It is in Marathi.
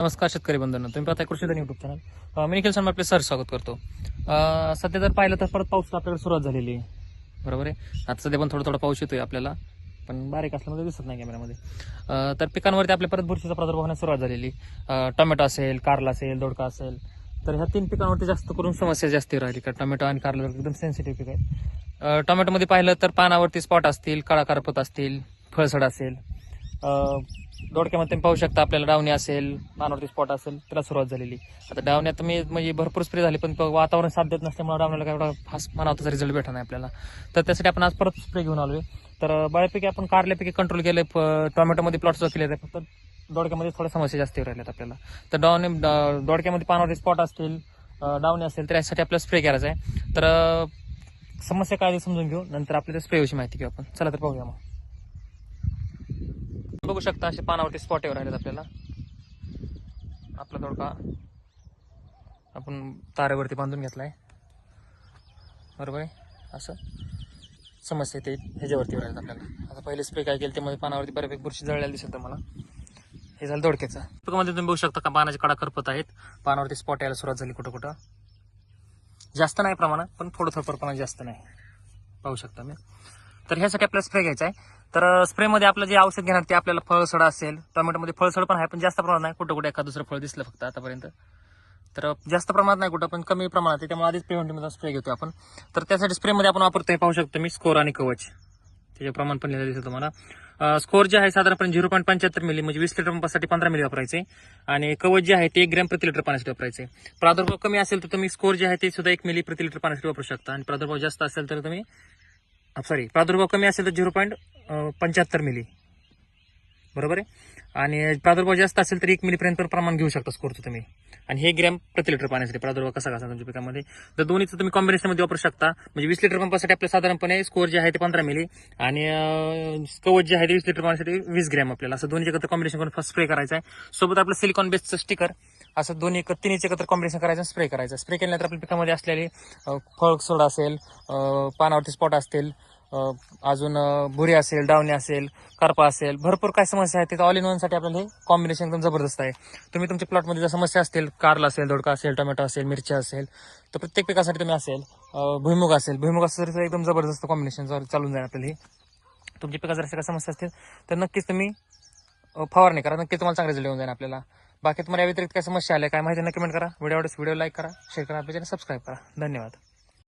नमस्कार शेतकरी बंधन तुम्ही पाहताय कृषीधन युट्यूब चॅनल मी निखिल शर्मा आपले सर स्वागत करतो. सध्या जर पाहिलं तर परत पाऊस आपल्याकडे सुरुवात झालेली आहे? बरोबर आहे. आता सध्या पण थोडा थोडा पाऊस येतोय आपल्याला पण बारीक असल्यामुळे म्हणजे दिसत नाही कॅमेऱ्यामध्ये तर पिकांवरती आपल्या परत बुरशीचा प्रादुर्भाव होण्यास सुरुवात झालेली टोमॅटो असेल कारला असेल दोडका असेल तर ह्या तीन पिकांवरती जास्त करून समस्या जास्त राहिली कारण टोमॅटो आणि कारला एकदम सेन्सिटिव्ह पीक आहे टोमॅटोमध्ये पाहिलं तर पानावरती स्पॉट असतील काळा कारपत असतील फळसड असेल दोडक्यामध्ये तुम्ही पाहू शकता आपल्याला डावणी असेल पानावरती स्पॉट असेल त्याला सुरुवात झालेली. आता डावण्यात तुम्ही म्हणजे भरपूर स्प्रे झाली पण वातावरण साथ देत नसल्यामुळे डावण्याला काय एवढा फास्ट मनावताचा रिझल्ट भेटला नाही आपल्याला. तर त्यासाठी आपण आज परत स्प्रे घेऊन आलोय. तर बऱ्यापैकी आपण कारल्यापैकी कंट्रोल केले टोमॅटोमध्ये प्लॉट केले आहे फक्त दोडक्यामध्ये थोड्या समस्या जास्त राहिल्यात आपल्याला. तर डावणे दोडक्यामध्ये पानावरती स्पॉट असतील डावणी असेल तर यासाठी आपल्याला स्प्रे करायचा आहे तर समस्या काय समजून घेऊ. नंतर आपल्याला स्प्रेविषयी माहिती घेऊ आपण. चला तर पाहूया मग. बघू शकता असे पानावरती स्पॉट येऊ राहिलेत आपल्याला. आपला दोडका आपण तारेवरती बांधून घेतला आहे बरोबर आहे? असं. समस्या ते ह्याच्यावरती येऊ राहिलेत आपल्याला. आता पहिले स्प्रे काय केलं ते मध्ये पानावरती बऱ्यापैकी बुरशी जळलेली दिसत मला. हे झालं दोडक्याचं पिकामध्ये तुम्ही बघू शकता का पानाचे कडा करपत आहेत. पानावरती स्पॉट यायला सुरुवात झाली कुठं कुठं. जास्त नाही प्रमाणात पण थोडं थोडं प्रमाणात जास्त नाही. पाहू शकता मी. तर ह्यासाठी आपल्याला स्प्रे घ्यायचा आहे. तर स्प्रेमध्ये आपलं जे औषध घेणार ते आपल्याला फळसड असेल टोमॅटोमध्ये फळसड पण आहे पण जास्त प्रमाणात नाही. कुठं कुठे एखादं दुसरं फळ दिसलं फक्त आतापर्यंत. तर जास्त प्रमाणात नाही कुठं पण कमी प्रमाणात आहे. त्यामुळे आधीच प्रिव्हेंटिव्ह स्प्रे घेतो आपण. तर त्यासाठी स्प्रेमध्ये आपण वापरतोय पाहू शकतो मी स्कोर आणि कवच. त्याचे प्रमाण पण लिहिलं दिसतं तुम्हाला. स्कोर जे आहे साधारणपणे झिरो पॉईंट पंच्याहत्तर मिली म्हणजे वीस लिटर पंपासाठी पंधरा मिली वापरायचे. आणि कवच जे आहे ते एक ग्रॅम प्रति लिटर पाण्यासाठी वापरायचे. प्रादुर्भाव कमी असेल तर तुम्ही स्कोर जे आहे ते सुद्धा एक मिली प्रति लिटर पाण्यासाठी वापरू शकता. आणि प्रादुर्भाव जास्त असेल तर तुम्ही सॉरी प्रादुर्भाव कमी असेल तर झिरो पॉईंट पंच्याहत्तर मिली बरोबर आहे? आणि प्रादुर्भाव जास्त असेल तर एक मिलीपर्यंत पण प्रमाण घेऊ शकता स्कोरचं तुम्ही. आणि हे ग्रॅम प्रति लिटर पाण्यासाठी प्रादुर्भाव कसा कसा तुमच्या पिकामध्ये? तर दोन्हीचं तुम्ही कॉम्बिनेशनमध्ये वापरू शकता. म्हणजे वीस लिटर पंपासाठी आपल्या साधारणपणे स्कोर जे आहे ते पंधरा मिली आणि कवच जे आहे ते वीस लिटर पाण्यासाठी वीस ग्रॅम आपल्याला. असं दोन्ही एकत्र कॉम्बिनेशन करून फर्स्ट स्प्रे करायचं आहे. सोबत आपलं सिलिकॉन बेसचं स्टिकर असं दोन्ही एक तिन्हीचे एकत्र कॉम्बिनेशन करायचं स्प्रे करायचं. स्प्रे केल्यानंतर आपल्या पिकामध्ये असलेले फळ सोडा असेल पानावरती स्पॉट असतील अजून भुरी असेल डावणी असेल करपा असेल भरपूर काय समस्या आहेत. ते ऑल इन वनसाठी आपल्याला हे कॉम्बिनेशन एकदम जबरदस्त आहे. तुम्ही तुमच्या प्लॉटमध्ये ज्या समस्या असतील कारला असेल दोडका असेल टोमॅटो असेल मिरची असेल तर प्रत्येक पिकासाठी तुम्ही असेल भुईमुग असेल भुईमुग असेल तर एकदम जबरदस्त कॉम्बिनेशन चालून जाईल आपल्याला हे. तुमच्या पिकात जर अशा काही समस्या असतील तर नक्कीच तुम्ही फवारणी करा. नक्की तुम्हाला चांगले रिझल्ट येऊन जाईल आपल्याला. बाकी तुम्हाला या व्यतिरिक्त काय समस्या आल्या काय माहिती नक्की कमेंट करा. व्हिडिओ व्हिडिओ लाईक करा शेअर करा आपल्या सबस्क्राईब करा. धन्यवाद.